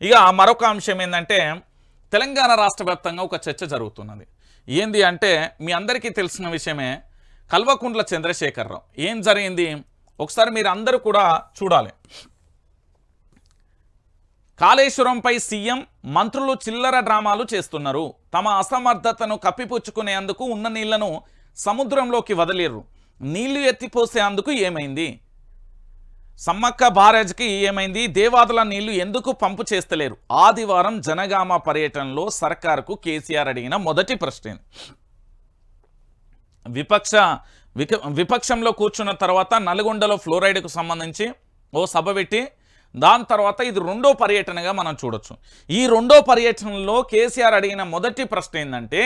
ఇక మరొక అంశం ఏంటంటే తెలంగాణ రాష్ట్ర వ్యాప్తంగా ఒక చర్చ జరుగుతున్నది. ఏంది అంటే మీ అందరికీ తెలిసిన విషయమే కల్వకుంట్ల చంద్రశేఖరరావు. ఏం జరిగింది? ఒకసారి మీరు అందరూ కూడా చూడాలి. కాళేశ్వరంపై సీఎం మంత్రులు చిల్లర డ్రామాలు చేస్తున్నారు. తమ అసమర్థతను కప్పిపుచ్చుకునేందుకు ఉన్న నీళ్ళను సముద్రంలోకి వదిలేరు. నీళ్ళు ఎత్తిపోసేందుకు ఏమైంది? సమ్మక్క బారేజ్కి ఏమైంది? దేవాదుల నీళ్ళు ఎందుకు పంపు చేస్తలేరు? ఆదివారం జనగామ పర్యటనలో సర్కారుకు కేసీఆర్ అడిగిన మొదటి ప్రశ్న. విపక్ష విపక్షంలో కూర్చున్న తర్వాత నల్గొండలో ఫ్లోరైడ్కు సంబంధించి ఓ సభ పెట్టి దాని తర్వాత ఇది రెండో పర్యటనగా మనం చూడొచ్చు. ఈ రెండో పర్యటనలో కేసీఆర్ అడిగిన మొదటి ప్రశ్న ఏంటంటే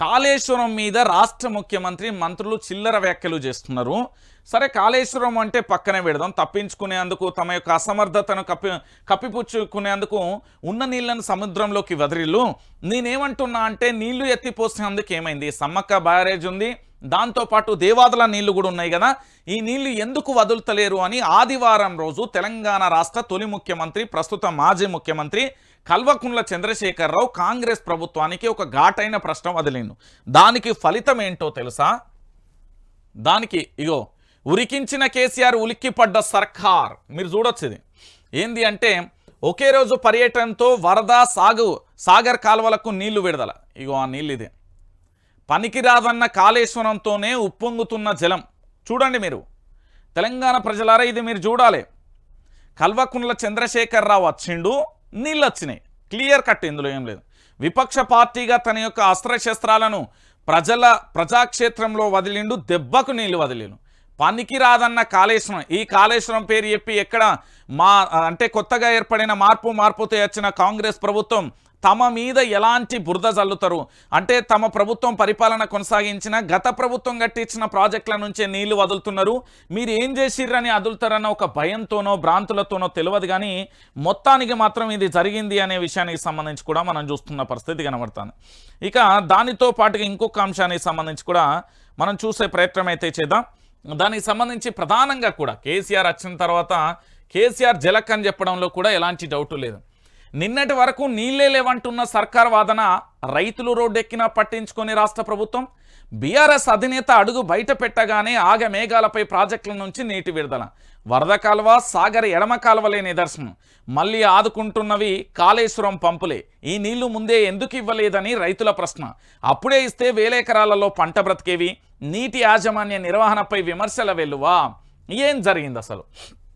కాళేశ్వరం మీద రాష్ట్ర ముఖ్యమంత్రి మంత్రులు చిల్లర వ్యాఖ్యలు చేస్తున్నారు. సరే కాళేశ్వరం అంటే పక్కనే పెడదాం. తప్పించుకునేందుకు తమ యొక్క అసమర్థతను కప్పి కప్పిపుచ్చుకునేందుకు ఉన్న నీళ్ళను సముద్రంలోకి వదిలిల్లు. నేనేమంటున్నా అంటే నీళ్ళు ఎత్తిపోసినందుకు ఏమైంది? సమ్మక్క బ్యారేజ్ ఉంది. దాంతోపాటు దేవాదుల నీళ్ళు కూడా ఉన్నాయి కదా. ఈ నీళ్ళు ఎందుకు వదులుతలేరు అని ఆదివారం రోజు తెలంగాణ రాష్ట్ర తొలి ముఖ్యమంత్రి ప్రస్తుత మాజీ ముఖ్యమంత్రి కల్వకుంట్ల చంద్రశేఖరరావు కాంగ్రెస్ ప్రభుత్వానికి ఒక ఘాటైన ప్రశ్న వదిలేను దానికి ఫలితం ఏంటో తెలుసా? దానికి ఇగో ఉరికించిన కేసీఆర్ ఉలిక్కిపడ్డ సర్కార్. మీరు చూడొచ్చు ఇది. ఏంది అంటే ఒకే రోజు పర్యటనతో వరద సాగు సాగర్ కాలువలకు నీళ్ళు విడుదల. ఇగో ఆ నీళ్ళు ఇదే. పనికిరాదన్న కాళేశ్వరంతోనే ఉప్పొంగుతున్న జలం. చూడండి మీరు. తెలంగాణ ప్రజలారా ఇది మీరు చూడాలి. కల్వకుండ్ల చంద్రశేఖరరావు వచ్చిండు. నీళ్ళు వచ్చినాయి క్లియర్ కట్ ఇందులో ఏం లేదు. విపక్ష పార్టీగా తన యొక్క అస్త్రశస్త్రాలను ప్రజల ప్రజాక్షేత్రంలో వదిలిండు దెబ్బకు నీళ్ళు వదిలిను పనికి రాదన్న కాళేశ్వరం. ఈ కాళేశ్వరం పేరు చెప్పి ఎక్కడ మా అంటే కొత్తగా ఏర్పడిన మార్పు మార్పుతో వచ్చిన కాంగ్రెస్ ప్రభుత్వం తమ మీద ఎలాంటి బురద జల్లుతారు? అంటే తమ ప్రభుత్వం పరిపాలన కొనసాగించిన గత ప్రభుత్వం కట్టించిన ప్రాజెక్టుల నుంచే నీళ్ళు వదులుతున్నారు. మీరు ఏం చేసిర్రని అదులుతారన్న ఒక భయంతోనో భ్రాంతులతోనో తెలియదు కానీ మొత్తానికి మాత్రం ఇది జరిగింది అనే విషయానికి సంబంధించి కూడా మనం చూస్తున్న పరిస్థితి కనబడుతుంది. ఇక దానితో పాటుగా ఇంకొక అంశానికి సంబంధించి కూడా మనం చూసే ప్రయత్నం అయితే చేద్దాం. దానికి సంబంధించి ప్రధానంగా కూడా కేసీఆర్ వచ్చిన తర్వాత కేసీఆర్ జలక్ అని చెప్పడంలో కూడా ఎలాంటి డౌట్ లేదు. నిన్నటి వరకు నీళ్ళే లేవంటున్న సర్కార్ వాదన రైతులు రోడ్డెక్కినా పట్టించుకొని రాష్ట్ర ప్రభుత్వం బీఆర్ఎస్ అధినేత అడుగు బయట పెట్టగానే ఆగ మేఘాలపై ప్రాజెక్టుల నుంచి నీటి విడుదల. వరద కాలువ సాగర్ ఎడమ కాలువలే నిదర్శనం. మళ్ళీ ఆదుకుంటున్నవి కాళేశ్వరం పంపులే. ఈ నీళ్ళు ముందే ఎందుకు ఇవ్వలేదని రైతుల ప్రశ్న. అప్పుడే ఇస్తే వేలెకరాలలో పంట బ్రతికేవి. నీటి యాజమాన్య నిర్వహణపై విమర్శల వెల్లువా. ఏం జరిగింది అసలు